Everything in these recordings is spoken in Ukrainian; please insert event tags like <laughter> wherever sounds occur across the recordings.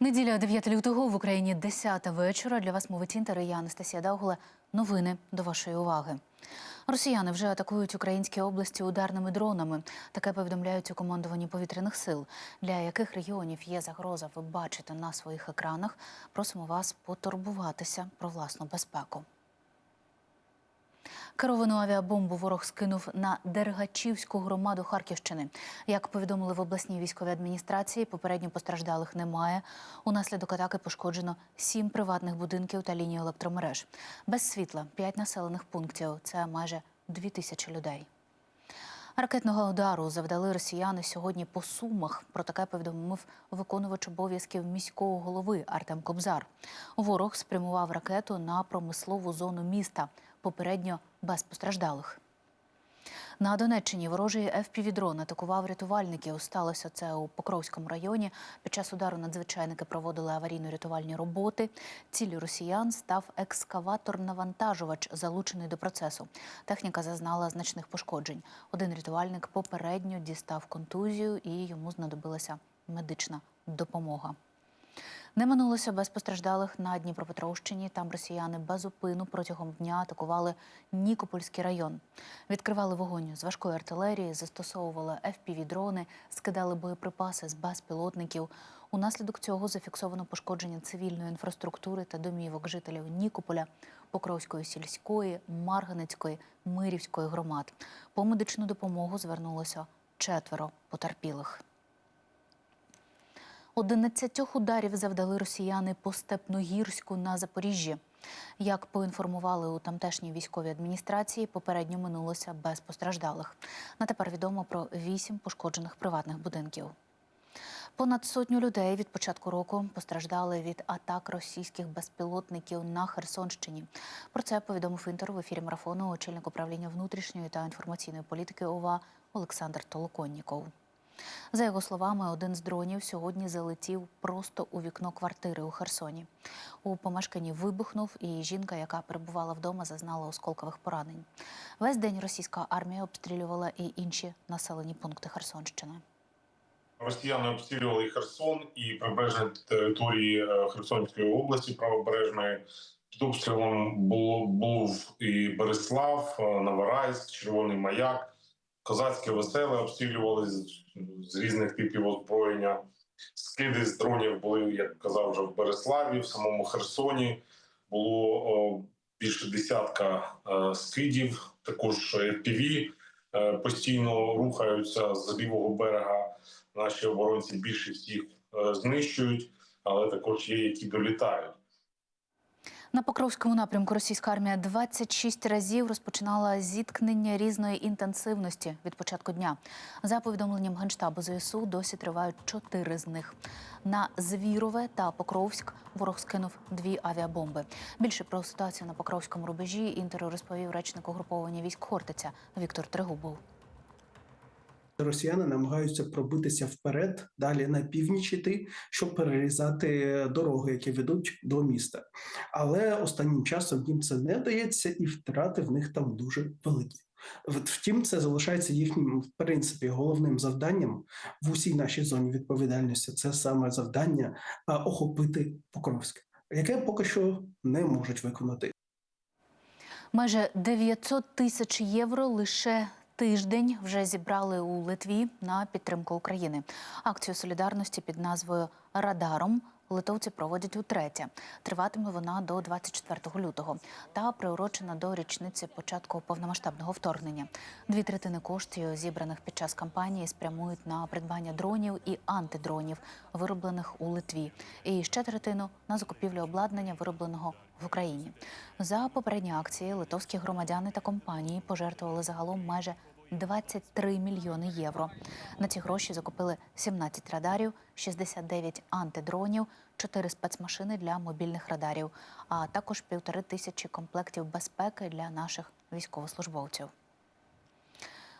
Неділя 9 лютого в Україні 10 вечора. Для вас мовить інтер і я Анастасія Даугула. Новини до вашої уваги. Росіяни вже атакують українські області ударними дронами. Таке повідомляють у командуванні повітряних сил. Для яких регіонів є загроза, ви бачите на своїх екранах. Просимо вас потурбуватися про власну безпеку. Керовану авіабомбу ворог скинув на Дергачівську громаду Харківщини. Як повідомили в обласній військовій адміністрації, попередньо постраждалих немає. Унаслідок атаки пошкоджено сім приватних будинків та лінію електромереж. Без світла п'ять населених пунктів. Це майже дві тисячі людей. Ракетного удару завдали росіяни сьогодні по сумах. Про таке повідомив виконувач обов'язків міського голови Артем Кобзар. Ворог спрямував ракету на промислову зону міста. Попередньо без постраждалих. На Донеччині ворожий FPV-дрон атакував рятувальників. Сталося це у Покровському районі. Під час удару надзвичайники проводили аварійно-рятувальні роботи. Ціллю росіян став екскаватор-навантажувач, залучений до процесу. Техніка зазнала значних пошкоджень. Один рятувальник попередньо дістав контузію і йому знадобилася медична допомога. Не минулося без постраждалих на Дніпропетровщині. Там росіяни без упину протягом дня атакували Нікопольський район. Відкривали вогонь з важкої артилерії, застосовували FPV-дрони, скидали боєприпаси з безпілотників. Унаслідок цього зафіксовано пошкодження цивільної інфраструктури та домівок жителів Нікополя, Покровської сільської, Марганецької, Мирівської громад. По медичну допомогу звернулося четверо потерпілих. 11 ударів завдали росіяни по Степногірську на Запоріжжі. Як поінформували у тамтешній військовій адміністрації, попередньо минулося без постраждалих. На тепер відомо про вісім пошкоджених приватних будинків. Понад сотню людей від початку року постраждали від атак російських безпілотників на Херсонщині. Про це повідомив інтер в ефірі марафону очільник управління внутрішньої та інформаційної політики ОВА Олександр Толоконніков. За його словами, один з дронів сьогодні залетів просто у вікно квартири у Херсоні. У помешканні вибухнув, і жінка, яка перебувала вдома, зазнала осколкових поранень. Весь день російська армія обстрілювала і інші населені пункти Херсонщини. Росіяни обстрілювали і Херсон і прибережні території е, Херсонської області правобережної. Під обстрілом було був і Береслав, е, Новорайськ, Червоний Маяк, Козацьке веселе обстрілювали з, різних типів озброєння. Скиди з дронів були, як казав, вже в Береславі, в самому Херсоні. Було о, більше десятка е, скидів, також FPV е, постійно рухаються з лівого берега. Наші оборонці більшість їх е, знищують, але також є, які долітають. На Покровському напрямку російська армія 26 разів розпочинала зіткнення різної інтенсивності від початку дня. За повідомленням Генштабу ЗСУ досі тривають чотири з них. На Звірове та Покровськ ворог скинув дві авіабомби. Більше про ситуацію на Покровському рубежі інтеру розповів речник угруповання військ Хортиця Віктор Тригубов. Росіяни намагаються пробитися вперед, далі на північ іти, щоб перерізати дороги, які ведуть до міста. Але останнім часом їм це не дається, і втрати в них там дуже великі. Втім, це залишається їхнім в принципі головним завданням в усій нашій зоні відповідальності. Це саме завдання охопити Покровськ, яке поки що не можуть виконати. Майже 900 тисяч євро лише тиждень вже зібрали у Литві на підтримку України. Акцію солідарності під назвою Радаром литовці проводять утретє. Триватиме вона до 24 лютого та приурочена до річниці початку повномасштабного вторгнення. Дві третини коштів, зібраних під час кампанії, спрямують на придбання дронів і антидронів, вироблених у Литві, і ще третину на закупівлю обладнання, виробленого в Україні. За попередні акції литовські громадяни та компанії пожертвували загалом майже 23 мільйони євро. На ці гроші закупили 17 радарів, 69 антидронів, 4 спецмашини для мобільних радарів, а також півтори тисячі комплектів безпеки для наших військовослужбовців.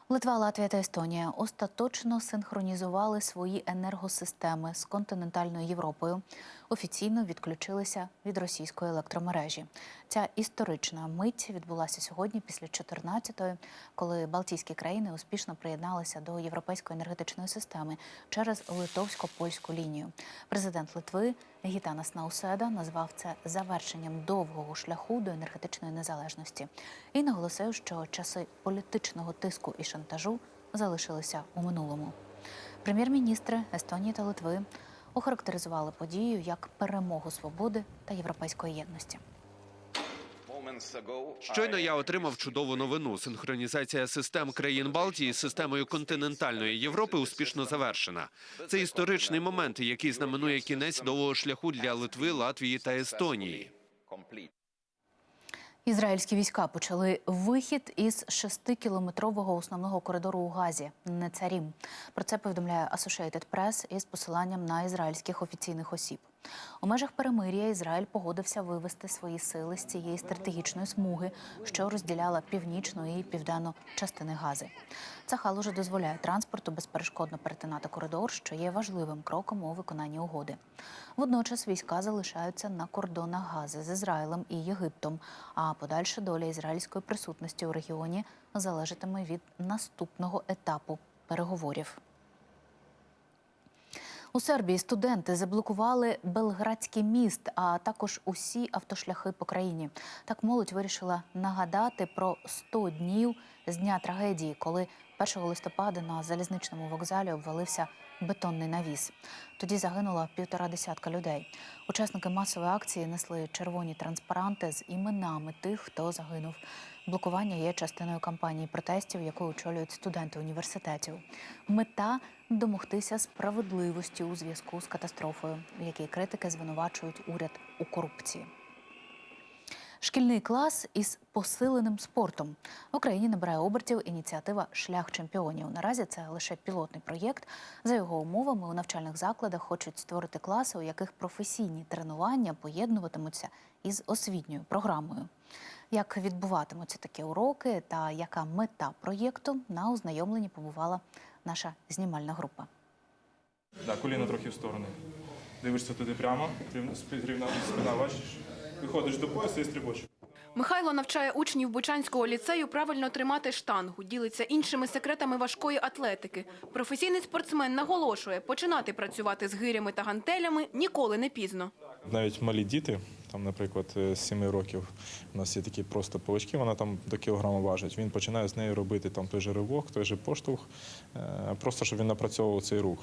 Литва, Латвія та Естонія остаточно синхронізували свої енергосистеми з континентальною Європою. Офіційно відключилися від російської електромережі. Ця історична мить відбулася сьогодні після 14-ї, коли Балтійські країни успішно приєдналися до європейської енергетичної системи через литовсько-польську лінію. Президент Литви Гітанас Науседа назвав це завершенням довгого шляху до енергетичної незалежності і наголосив, що часи політичного тиску і шантажу залишилися у минулому. Прем'єр-міністри Естонії та Литви охарактеризували подію як перемогу свободи та європейської єдності. Щойно я отримав чудову новину. Синхронізація систем країн Балтії з системою континентальної Європи успішно завершена. Це історичний момент, який знаменує кінець довгого шляху для Литви, Латвії та Естонії. Ізраїльські війська почали вихід із шестикілометрового основного коридору у Газі Нецарім. Про це повідомляє Associated Press із посиланням на ізраїльських офіційних осіб. У межах перемир'я Ізраїль погодився вивести свої сили з цієї стратегічної смуги, що розділяла північну і південну частини Гази. Ця халужа дозволяє транспорту безперешкодно перетинати коридор, що є важливим кроком у виконанні угоди. Водночас війська залишаються на кордонах Гази з Ізраїлем і Єгиптом. А подальша доля ізраїльської присутності у регіоні залежатиме від наступного етапу переговорів. У Сербії студенти заблокували Белградський міст, а також усі автошляхи по країні. Так молодь вирішила нагадати про 100 днів з дня трагедії, коли 1 листопада на залізничному вокзалі обвалився бетонний навіс. Тоді загинуло півтора десятка людей. Учасники масової акції несли червоні транспаранти з іменами тих, хто загинув. Блокування є частиною кампанії протестів, яку очолюють студенти університетів. Мета домогтися справедливості у зв'язку з катастрофою, в якій критики звинувачують уряд у корупції. Шкільний клас із посиленим спортом в Україні набирає обертів ініціатива Шлях чемпіонів. Наразі це лише пілотний проєкт. За його умовами у навчальних закладах хочуть створити класи, у яких професійні тренування поєднуватимуться із освітньою програмою. Як відбуватимуться такі уроки та яка мета проєкту на ознайомленні побувала наша знімальна група. Да, коліна трохи в сторони. Дивишся туди прямо, рівно, спина, бачиш? Виходиш до пояса і стрибочок. Михайло навчає учнів Бучанського ліцею правильно тримати штангу, ділиться іншими секретами важкої атлетики. Професійний спортсмен наголошує, починати працювати з гирями та гантелями ніколи не пізно. Навіть малі діти, там, наприклад, е, з 7 років, у нас є такі просто палички, вона там до кілограма важить. Він починає з нею робити там той же ривок, той же поштовх, е, просто щоб він напрацьовував цей рух.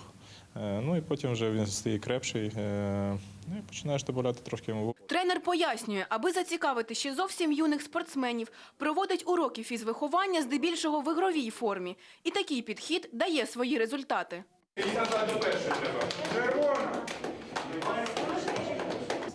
Е, Ну і потім вже він стає крепший, е, ну і починаєш добавляти трошки йому Тренер пояснює, аби зацікавити ще зовсім юних спортсменів, проводить уроки фізвиховання здебільшого в ігровій формі. І такий підхід дає свої результати.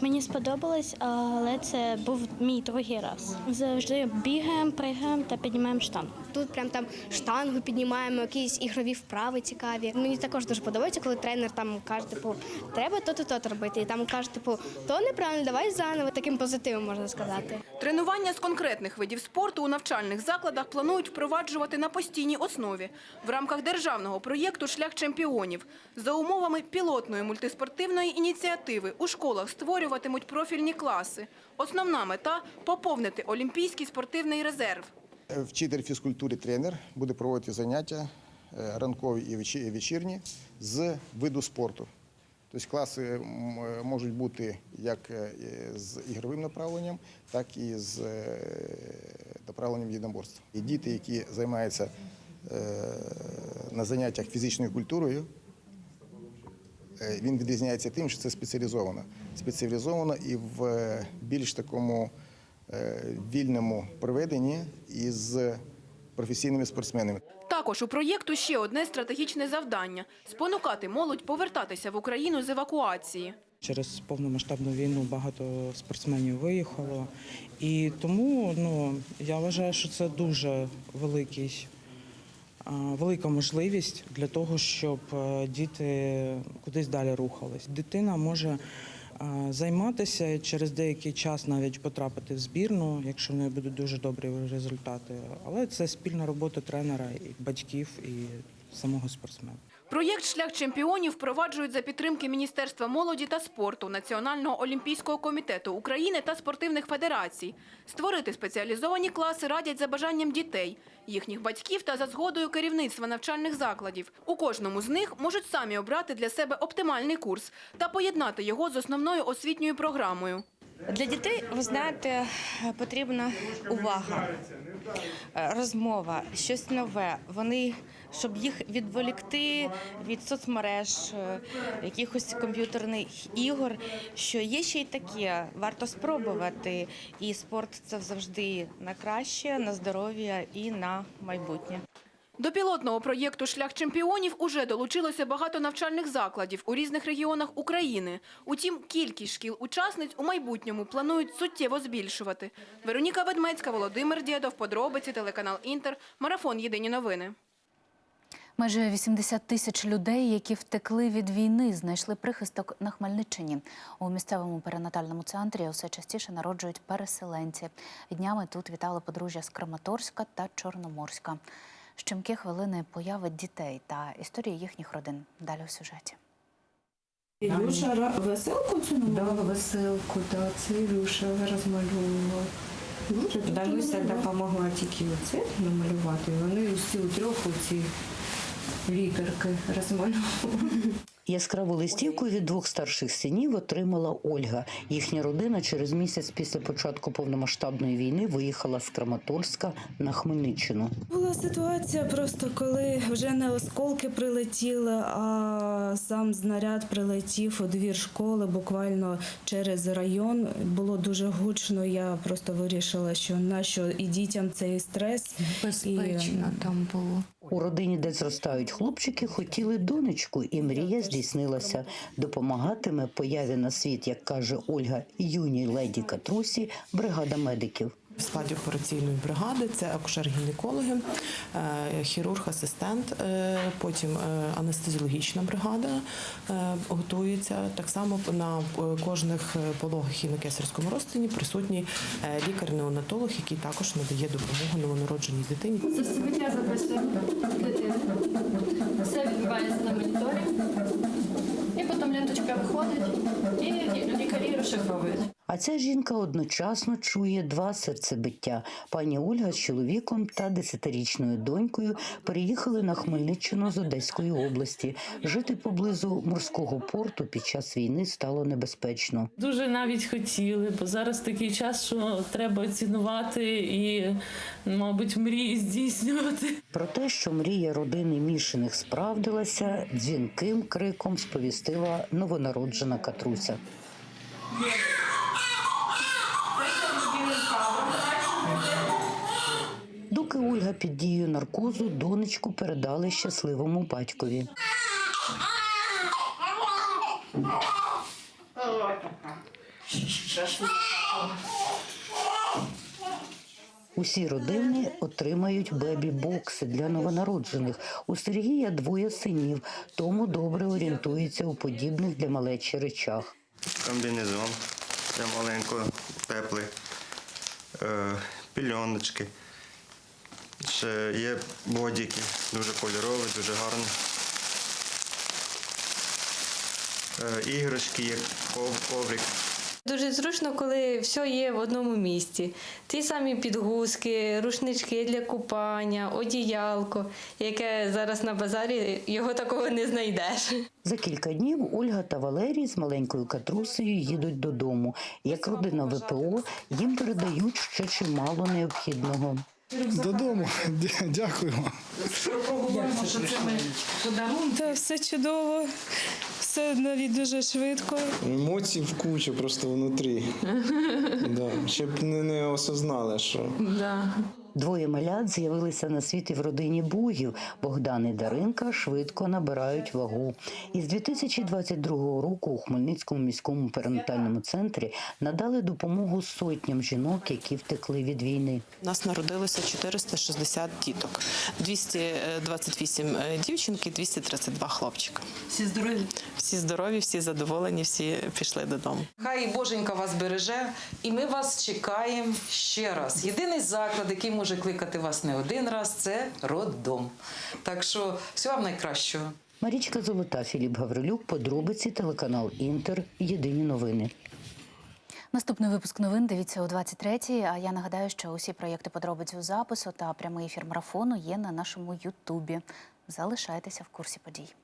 Мені сподобалось, але це був мій другий раз. Завжди бігаємо, пригаємо та піднімаємо штангу. Тут прям там штангу піднімаємо, якісь ігрові вправи цікаві. Мені також дуже подобається, коли тренер там каже, типу, треба то-то то робити. І там каже, типу, то неправильно, давай заново. Таким позитивом можна сказати. Тренування з конкретних видів спорту у навчальних закладах планують впроваджувати на постійній основі в рамках державного проєкту Шлях чемпіонів за умовами пілотної мультиспортивної ініціативи у школах створюватимуть профільні класи. Основна мета поповнити олімпійський спортивний резерв. Вчитель фізкультури тренер буде проводити заняття е, ранкові і вечірні з виду спорту. Тобто класи е, можуть бути як е, з ігровим направленням, так і з е, направленням єдиноборства. І діти, які займаються е, на заняттях фізичною культурою, е, він відрізняється тим, що це спеціалізовано. Спеціалізовано і в е, більш такому е, вільному проведенні із професійними спортсменами. Також у проєкту ще одне стратегічне завдання – спонукати молодь повертатися в Україну з евакуації. Через повномасштабну війну багато спортсменів виїхало. І тому ну, я вважаю, що це дуже великий, велика можливість для того, щоб е, діти кудись далі рухались. Дитина може займатися через деякий час навіть потрапити в збірну, якщо в неї будуть дуже добрі результати. Але це спільна робота тренера, і батьків і самого спортсмена. Проєкт Шлях чемпіонів впроваджують за підтримки Міністерства молоді та спорту, Національного олімпійського комітету України та спортивних федерацій. Створити спеціалізовані класи радять за бажанням дітей, їхніх батьків та за згодою керівництва навчальних закладів. У кожному з них можуть самі обрати для себе оптимальний курс та поєднати його з основною освітньою програмою. Для дітей, ви знаєте, потрібна увага, розмова, щось нове. Вони, щоб їх відволікти від соцмереж, е, якихось комп'ютерних ігор, що є ще й таке, варто спробувати. І спорт це завжди на краще, на здоров'я і на майбутнє. До пілотного проєкту Шлях чемпіонів уже долучилося багато навчальних закладів у різних регіонах України. Утім, кількість шкіл-учасниць у майбутньому планують суттєво збільшувати. Вероніка Ведмецька, Володимир Дєдов, подробиці, телеканал Інтер, марафон Єдині новини. Майже 80 тисяч людей, які втекли від війни, знайшли прихисток на Хмельниччині. У місцевому перинатальному центрі усе частіше народжують переселенці. Днями тут вітали подружжя з Краматорська та Чорноморська. Щемкі хвилини появи дітей та історії їхніх родин. Далі у сюжеті. Ілюша веселку цю Да, веселку, да, це Ілюша розмальовувала. Далюся допомогла тільки оце намалювати. Вони всі у трьох оці літерки розмальовували. Яскраву листівку від двох старших синів отримала Ольга. Їхня родина через місяць після початку повномасштабної війни виїхала з Краматорська на Хмельниччину. Була ситуація просто коли вже не осколки прилетіли, а сам знаряд прилетів у двір школи буквально через район. Було дуже гучно. Я просто вирішила, що нащо і дітям цей стрес. Безпечно там було. У родині, де зростають хлопчики, хотіли донечку, і мрія здійснилася. Допомагатиме появі на світ, як каже Ольга, юній леді Катрусі, бригада медиків. В складі операційної бригади це акушер-гінекологи, е, хірург-асистент, е, потім е, анестезіологічна бригада готується. Так само на кожних пологах і на кесарському розтині присутній лікар-неонатолог, який також надає допомогу новонародженій дитині. Дитини. Все відбувається на моніторі. І потім ленточка виходить, і лікарі розшифровують. А ця жінка одночасно чує два серцебиття. Пані Ольга з чоловіком та десятирічною донькою переїхали на Хмельниччину з Одеської області. Жити поблизу морського порту під час війни стало небезпечно. Дуже навіть хотіли, бо зараз такий час, що треба цінувати і, мабуть, мрії здійснювати. Про те, що мрія родини Мішиних справдилася, дзвінким криком сповістила новонароджена Катруся. Ольга під дією наркозу донечку передали щасливому батькові. Усі родини отримають бебі-бокси для новонароджених. У Сергія двоє синів, тому добре орієнтується у подібних для малечі речах. комбінезон для маленького, теплий, е, пільоночки. Ще є бодіки, дуже кольорові, дуже гарні. Е, іграшки є, ков- коврик. Дуже зручно, коли все є в одному місці. Ті самі підгузки, рушнички для купання, одіялко, яке зараз на базарі його такого не знайдеш. За кілька днів Ольга та Валерій з маленькою Катрусею їдуть додому. Як родина ВПО їм передають ще чимало необхідного. Додому. <laughs> Дя- Дякуємо. Та все чудово, все навіть дуже швидко. Емоцій в кучу просто внутрі. <laughs> Да. Щоб не, не осознали, що. Да. Двоє малят з'явилися на світ і в родині Бугів. Богдан і Даринка швидко набирають вагу. Із 2022 року у Хмельницькому міському перинатальному центрі надали допомогу сотням жінок, які втекли від війни. У нас народилося 460 діток, 228 е, дівчинки, 232 хлопчика. Всі здорові. Всі здорові, всі задоволені, всі пішли додому. Хай Боженька вас береже, і ми вас чекаємо ще раз. Єдиний заклад, який може кликати вас не один раз, це роддом. Так що всього вам найкращого. Марічка Золота, Філіп Гаврилюк, подробиці телеканал Інтер. Єдині новини. Наступний випуск новин дивіться о 23-й. А я нагадаю, що усі проєкти подробиць запису та прямий ефір марафону є на нашому Ютубі. Залишайтеся в курсі подій.